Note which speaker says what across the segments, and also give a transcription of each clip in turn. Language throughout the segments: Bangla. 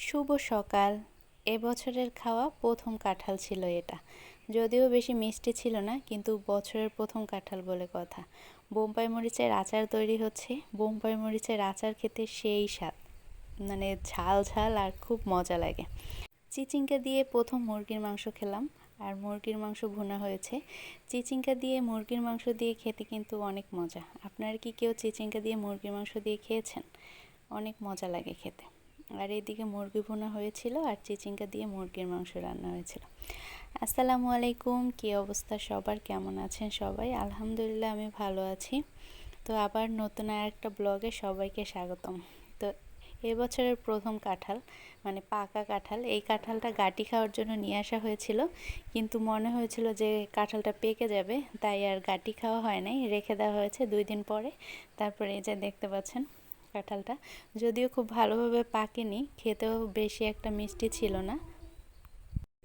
Speaker 1: শুভ সকাল। এবছরের খাওয়া প্রথম কাঁঠাল ছিল এটা। যদিও বেশি মিষ্টি ছিল না, কিন্তু বছরের প্রথম কাঁঠাল বলে কথা। বোম্বাই মরিচের আচার তৈরি হচ্ছে। বোম্বাই মরিচের আচার খেতে সেই স্বাদ। মানে ঝাল ঝাল আর খুব মজা লাগে। চিচিঙ্কা দিয়ে প্রথম মুরগির মাংস খেলাম, আর মুরগির মাংস ভুনা হয়েছে। চিচিঙ্কা দিয়ে মুরগির মাংস দিয়ে খেতে কিন্তু অনেক মজা। আপনারা কি কেউ চিচিঙ্কা দিয়ে মুরগির মাংস দিয়ে খেয়েছেন? অনেক মজা লাগে খেতে। আর এইদিকে মুরগি ভুনা হয়েছিল আর চিচিঙ্কা দিয়ে মুরগির মাংস রান্না হয়েছিল। আসসালামু আলাইকুম, কী অবস্থা সবার? কেমন আছেন সবাই? আলহামদুলিল্লাহ, আমি ভালো আছি। তো আবার নতুন আর একটা ব্লগে সবাইকে স্বাগতম। তো এবছরের প্রথম কাঁঠাল মানে পাকা কাঁঠাল, এই কাঁঠালটা গাটি খাওয়ার জন্য নিয়ে আসা হয়েছিল। কিন্তু মনে হয়েছিল যে কাঁঠালটা পেকে যাবে, তাই আর গাটি খাওয়া হয় নাই, রেখে দেওয়া হয়েছে দুই দিন পরে। তারপরে এই যে দেখতে পাচ্ছেন কাঁঠালটা। যদিও খুব ভালোভাবে পাকেনি, খেতেও বেশি একটা মিষ্টি ছিল না।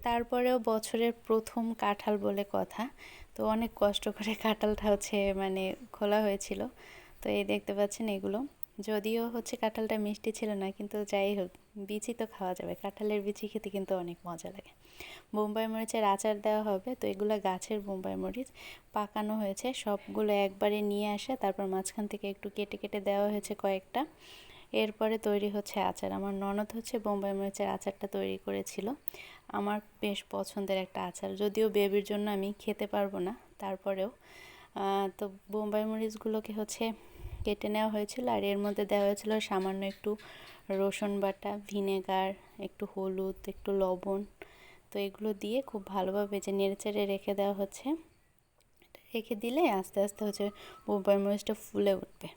Speaker 1: তারপরেও বছরের প্রথম কাঁঠাল বলে কথা। তো অনেক কষ্ট করে কাঁঠালটা হচ্ছে মানে খোলা হয়েছিল। তো এই দেখতে পাচ্ছেন এগুলো। যদিও হচ্ছে কাঁঠালটা মিষ্টি ছিল না, কিন্তু যাই হোক, বিচি তো খাওয়া যাবে। কাঁঠালের বিচি খেতে কিন্তু অনেক মজা লাগে। বোম্বাই মরিচের আচার দেওয়া হবে, তো এগুলো গাছের বোম্বাই মরিচ। পাকানো হয়েছে, সবগুলো একবারে নিয়ে আসে, তারপর মাঝখান থেকে একটু কেটে কেটে দেওয়া হয়েছে কয়েকটা। এরপরে তৈরি হচ্ছে আচার। আমার ননদ হচ্ছে বোম্বাই মরিচের আচারটা তৈরি করেছিল। আমার বেশ পছন্দের একটা আচার। যদিও বেবির জন্য আমি খেতে পারব না, তারপরেও। তো বোম্বাই মরিচগুলোকে হচ্ছে কেটে নেওয়া হয়েছিল আর এর মধ্যে দেওয়া হয়েছিল সামান্য একটু রসুন বাটা, ভিনেগার, একটু হলুদ, একটু লবণ। তো এগুলো দিয়ে খুব ভালোভাবে যে নেড়েচেড়ে রেখে দেওয়া হচ্ছে রেখে দিলে আস্তে আস্তে হচ্ছে বোম্বাই মরিচটা ফুলে উঠবে।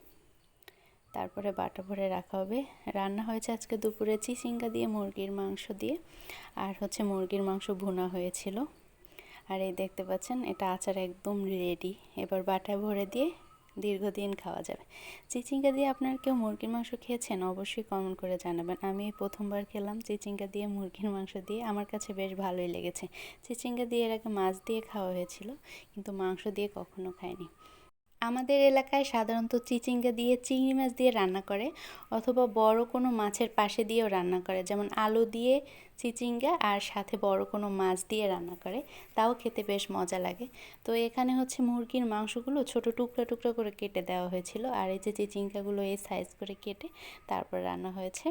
Speaker 1: তারপরে বাটা ভরে রাখা হবে। রান্না হয়েছে আজকে দুপুরে চিচিঙ্গা দিয়ে, মুরগির মাংস দিয়ে, আর হচ্ছে মুরগির মাংস ভুনা হয়েছিল। আর এই দেখতে পাচ্ছেন, এটা আচার একদম রেডি এবার বাটা ভরে দিয়ে দীর্ঘদিন খাওয়া যাবে। চিচিঙ্গা দিয়ে আপনার কেউ মুরগির মাংস খেয়েছেন? অবশ্যই কমেন্ট করে জানাবেন। আমি প্রথমবার খেলাম চিচিঙ্গা দিয়ে মুরগির মাংস দিয়ে। আমার কাছে বেশ ভালোই লেগেছে। চিচিঙ্গা দিয়ে এর আগে মাছ দিয়ে খাওয়া হয়েছিল, কিন্তু মাংস দিয়ে কখনো খাইনি। আমাদের এলাকায় সাধারণত চিচিঙ্গা দিয়ে চিংড়ি মাছ দিয়ে রান্না করে, অথবা বড় কোনো মাছের পাশে দিয়েও রান্না করে। যেমন আলু দিয়ে চিচিঙ্গা আর সাথে বড় কোনো মাছ দিয়ে রান্না করে, তাও খেতে বেশ মজা লাগে। তো এখানে হচ্ছে মুরগির মাংসগুলো ছোট টুকরো টুকরো করে কেটে দেওয়া হয়েছিল, আর এই যে চিচিঙ্গাগুলো এই সাইজ করে কেটে তারপর রান্না হয়েছে,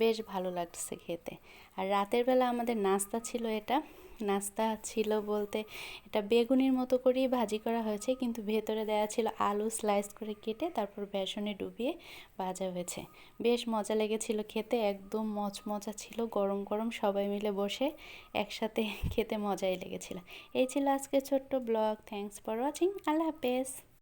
Speaker 1: বেশ ভালো লাগছে খেতে। আর রাতের বেলা আমাদের নাস্তা ছিল এটা, নাস্তা ছিল বলতে এটা বেগুনির মতো করেই ভাজি করা হয়েছে, কিন্তু ভেতরে দেওয়া ছিল আলু স্লাইস করে কেটে তারপর বেসনে ডুবিয়ে ভাজা হয়েছে। বেশ মজা লেগেছিল খেতে, একদম মচমচা ছিল, গরম গরম সবাই মিলে বসে একসাথে খেতে মজাই লেগেছিল। এই ছিল আজকে ছোট্ট ব্লগ। থ্যাংকস ফর ওয়াচিং আল্লাহ হাফেজ।